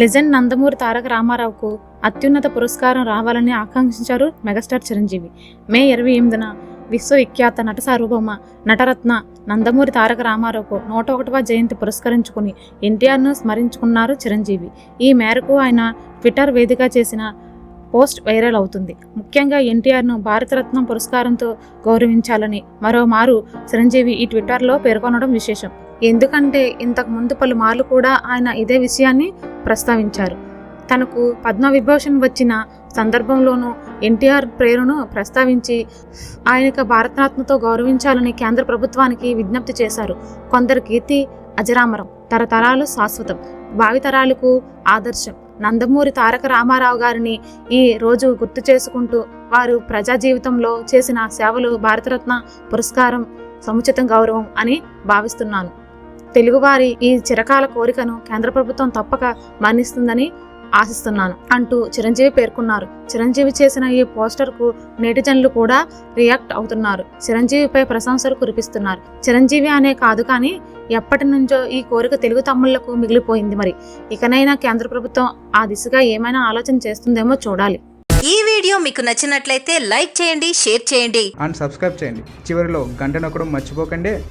Legend Nandamuri Taraka రామారావుకు అత్యున్నత పురస్కారం రావాలని ఆకాంక్షించారు మెగాస్టార్ చిరంజీవి. మే ఇరవై ఎనిమిదిన విశ్వవిఖ్యాత నట సార్వభౌమ నటరత్న నందమూరి తారక రామారావుకు నూట ఒకటవ జయంతి పురస్కరించుకుని ఎన్టీఆర్ను స్మరించుకున్నారు చిరంజీవి. ఈ మేరకు ఆయన ట్విట్టర్ వేదిక చేసిన పోస్ట్ వైరల్ అవుతుంది. ముఖ్యంగా ఎన్టీఆర్ను భారతరత్నం పురస్కారంతో గౌరవించాలని మరోమారు చిరంజీవి ఈ ట్విట్టర్లో పేర్కొనడం విశేషం. ఎందుకంటే ఇంతకు ముందు పలుమార్లు కూడా ఆయన ఇదే విషయాన్ని ప్రస్తావించారు. తనకు పద్మవిభూషణ్ వచ్చిన సందర్భంలోనూ ఎన్టీఆర్ పేరును ప్రస్తావించి ఆయనకు భారతరత్నతో గౌరవించాలని కేంద్ర ప్రభుత్వానికి విజ్ఞప్తి చేశారు. కొందరు కీర్తి అజరామరం తరతరాలు శాశ్వతం భావితరాలకు ఆదర్శం. నందమూరి తారక రామారావు గారిని ఈ రోజు గుర్తు చేసుకుంటూ వారు ప్రజా జీవితంలో చేసిన సేవలు భారతరత్న పురస్కారం సముచిత గౌరవం అని భావిస్తున్నాను. తెలుగువారి ఈ చిరకాల కోరికను కేంద్ర ప్రభుత్వం తప్పక మన్నిస్తుందని ఆశిస్తున్నాను అంటూ చిరంజీవి పేర్కొన్నారు. చిరంజీవి చేసిన ఈ పోస్టర్కు నెటిజన్లు కూడా రియాక్ట్ అవుతున్నారు. చిరంజీవిపై ప్రశంసలు కురిపిస్తున్నారు. చిరంజీవి అనే కాదు కానీ ఎప్పటి నుంచో ఈ కోరిక తెలుగు తమ్ముళ్ళకు మిగిలిపోయింది మరి. ఇకనైనా కేంద్ర ప్రభుత్వం ఆ దిశగా ఏమైనా ఆలోచన చేస్తుందేమో చూడాలి. ఈ వీడియో మీకు నచ్చినట్లయితే లైక్ చేయండి షేర్ చేయండి. అండ్ సబ్స్క్రైబ్ చేయండి. చివరిలో గంట నొక్కడం మర్చిపోకండి.